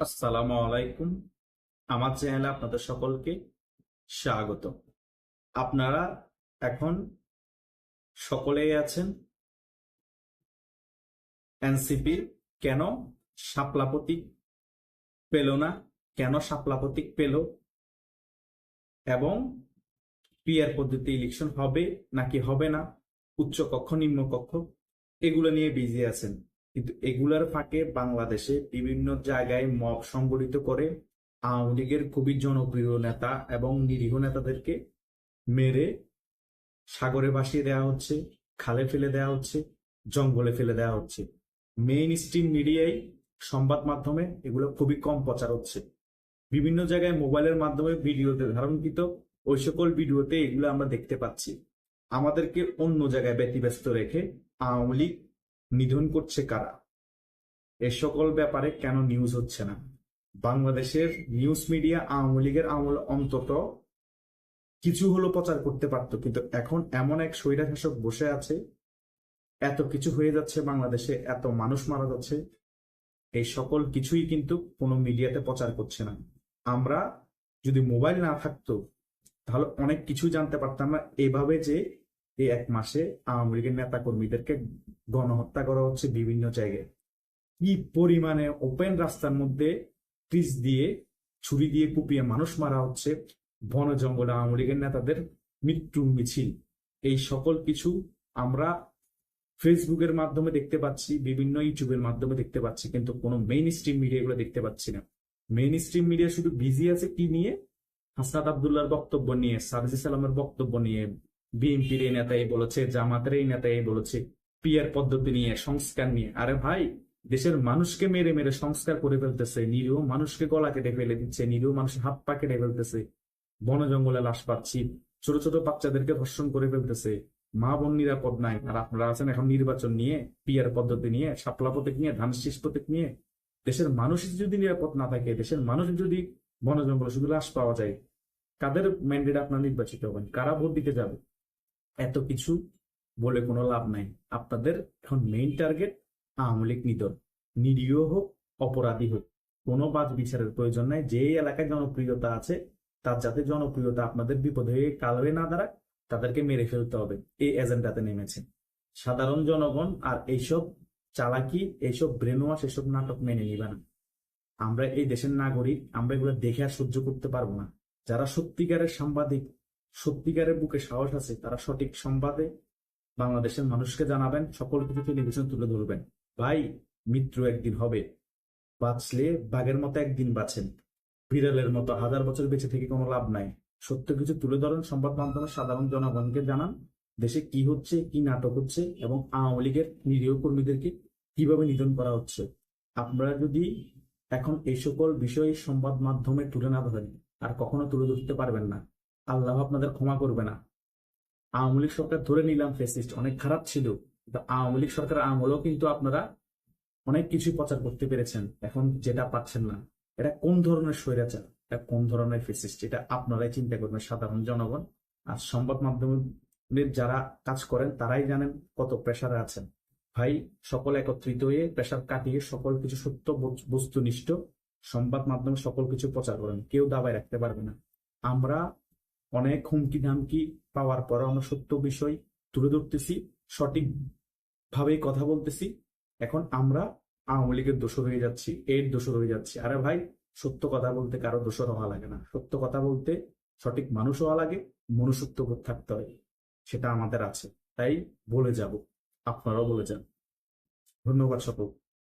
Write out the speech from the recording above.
আসসালামু আলাইকুম। আমার চ্যানেলে আপনাদের সকলকে স্বাগত। আপনারা এখন সকলেই আছেন? এনসিপি কেন শাপলা প্রতীক পেল না? কেন শাপলা প্রতীক পেল? এবং পিয়ার পদ্ধতি ইলেকশন হবে নাকি হবে না? উচ্চ কক্ষ, নিম্ন কক্ষ, এগুলো নিয়ে বিজি আছেন। কিন্তু এগুলার ফাঁকে বাংলাদেশে বিভিন্ন জায়গায় মব সংগঠিত করে আওয়ামী লীগের খুবই জনপ্রিয় নেতা এবং নিরীহ নেতাদেরকে মেরে সাগরে ভাসিয়ে দেওয়া হচ্ছে, খালে ফেলে দেওয়া হচ্ছে, জঙ্গলে ফেলে দেওয়া হচ্ছে। মেইন স্ট্রিম মিডিয়ায় সংবাদ মাধ্যমে এগুলো খুবই কম প্রচার হচ্ছে। বিভিন্ন জায়গায় মোবাইলের মাধ্যমে ভিডিওতে, ধারণকৃত ওই সকল ভিডিওতে এগুলো আমরা দেখতে পাচ্ছি। আমাদেরকে অন্য জায়গায় ব্যতিব্যস্ত রেখে আওয়ামী লীগ নিধন করছে কারা? এ সকল ব্যাপারে কেন নিউজ হচ্ছে না? বাংলাদেশের নিউজ মিডিয়া আওয়ামী লীগের আমল অন্তত কিছু হলো প্রচার করতে পারত, কিন্তু এখন এমন এক স্বৈরাশাসক বসে আছে, এত কিছু হয়ে যাচ্ছে বাংলাদেশে, এত মানুষ মারা যাচ্ছে, এই সকল কিছুই কিন্তু কোনো মিডিয়াতে প্রচার করছে না। আমরা যদি মোবাইল না থাকতো, তাহলে অনেক কিছু জানতে পারতাম না। এভাবে যে এই এক মাসে আওয়ামী লীগের নেতা কর্মীদেরকে গণহত্যা করা হচ্ছে বিভিন্ন জায়গায়। কি পরিমাণে ওপেন রাস্তার মধ্যে ত্রিস দিয়ে, ছুরি দিয়ে কুপিয়ে মানুষ মারা হচ্ছে, বন জঙ্গলে আওয়ামী লীগের নেতাদের মৃত্যু মিছিল। এই সকল কিছু আমরা ফেসবুকের মাধ্যমে দেখতে পাচ্ছি, বিভিন্ন ইউটিউবের মাধ্যমে দেখতে পাচ্ছি, কিন্তু কোনো মেইন স্ট্রিম মিডিয়া এগুলো দেখতে পাচ্ছি না। মেইন স্ট্রিম মিডিয়া শুধু বিজি আছে কি নিয়ে? হাসনাত আবদুল্লাহর বক্তব্য নিয়ে সারজি সালামের বক্তব্য নিয়ে বিএনপির এই নেতা এই বলেছে, জামাতের এই নেতা এই বলেছে। পিয়ার পদ্ধতি নিয়ে, সংস্কার নিয়ে। আরে ভাই, দেশের মানুষকে মেরে মেরে সংস্কার করে ফেলতেছে। নিরীহ মানুষকে গলা কেটে ফেলে দিচ্ছে, নিরীহ মানুষের হাত পা কেটে ফেলতেছে। বন জঙ্গলে লাশ পাচ্ছি, ছোট ছোট বাচ্চাদেরকে ধর্ষণ করে ফেলতেছে। মা বোন নিরাপদ নাই। আর আপনারা আছেন এখন নির্বাচন নিয়ে, পিয়ার পদ্ধতি নিয়ে সাপলা প্রতীক নিয়ে ধান শীষ প্রতীক নিয়ে। দেশের মানুষ যদি নিরাপদ না থাকে, দেশের মানুষ যদি বন জঙ্গলে শুধু লাশ পাওয়া যায়, কাদের ম্যান্ডেট আপনার নির্বাচিত হবেন? কারা ভোট দিতে যাবে? এত কিছু বলে কোনো লাভ নাই। আপনাদের এখন মেইন টার্গেট আওয়ামী লীগ নিধন। নিরীহ হোক, অপরাধী হোক, কোনো বাজ বিচারের প্রয়োজন নাই। যে এলাকায় জনপ্রিয়তা আছে, তার যাতে জনপ্রিয়তা আপনাদের বিপদ হয়ে কাল না দাঁড়ায় তাদেরকে মেরে ফেলতে হবে। এই এজেন্ডাতে নেমেছে। সাধারণ জনগণ আর এইসব চালাকি, এইসব ব্রেন ওয়াশ এসব নাটক মেনে নিবে না। আমরা এই দেশের নাগরিক, আমরা এগুলো দেখে আর সহ্য করতে পারব না। যারা সত্যিকারের সাংবাদিক সত্যিকারের বুকে সাহস আছে, তারা সঠিক সংবাদে বাংলাদেশের মানুষকে জানাবেন, সকল কিছু টেলিভিশন তুলে ধরবেন। ভাই, মৃত্যু একদিন হবে। বাঁচলে বাঘের মতো একদিন বাঁচেন। বিড়ালের মতো হাজার বছর বেঁচে থেকে কোনো লাভ নাই। সত্য কিছু তুলে ধরেন, সংবাদ মাধ্যমে সাধারণ জনগণকে জানান, দেশে কি হচ্ছে, কি নাটক হচ্ছে, এবং আওয়ামী লীগের নিরীহ কর্মীদেরকে কীভাবে নিধন করা হচ্ছে। আপনারা যদি এখন এই সকল বিষয় সংবাদ মাধ্যমে তুলে না ধরেন, আর কখনো তুলে ধরতে পারবেন না। আল্লাহ আপনাদের ক্ষমা করবে না। আওয়ামী লীগ সরকার ধরে নিলাম ফেসিস্ট অনেক খারাপ ছিল। আওয়ামী লীগ সরকার আমলেও কিন্তু আপনারা অনেক কিছু প্রচার করতে পেরেছেন। এখন যেটা পাচ্ছেন না, এটা কোন ধরনের স্বৈরাচার? এটা কোন ধরনের ফেসিস্ট এটা আপনারাই চিন্তা করবেন, সাধারণ জনগণ। আর সংবাদ মাধ্যমের যারা কাজ করেন, তারাই জানেন কত প্রেশারে আছেন। ভাই, সকল একত্রিত হয়ে প্রেশার কাটিয়ে সকল কিছু সত্য বস্তুনিষ্ঠ সংবাদ মাধ্যমে সকল কিছু প্রচার করেন। কেউ দাবায় রাখতে পারবে না। আমরা অনেক হুমকি ধামকি পাওয়ার পর আমরা সত্য বিষয় তুলে ধরতেছি সঠিক ভাবেই কথা বলতেছি। এখন আমরা আওয়ামী লীগের দোষর হয়ে যাচ্ছি, এর দোষর হয়ে যাচ্ছি। আরে ভাই, সত্য কথা বলতে কারও দোষর হওয়া লাগে না। সত্য কথা বলতে সঠিক মানুষ হওয়া লাগে, মনুষ্যত্ব বোধ থাকতে হয়, সেটা আমাদের আছে। তাই বলে যাব, আপনারাও বলে যান। ধন্যবাদ সকল।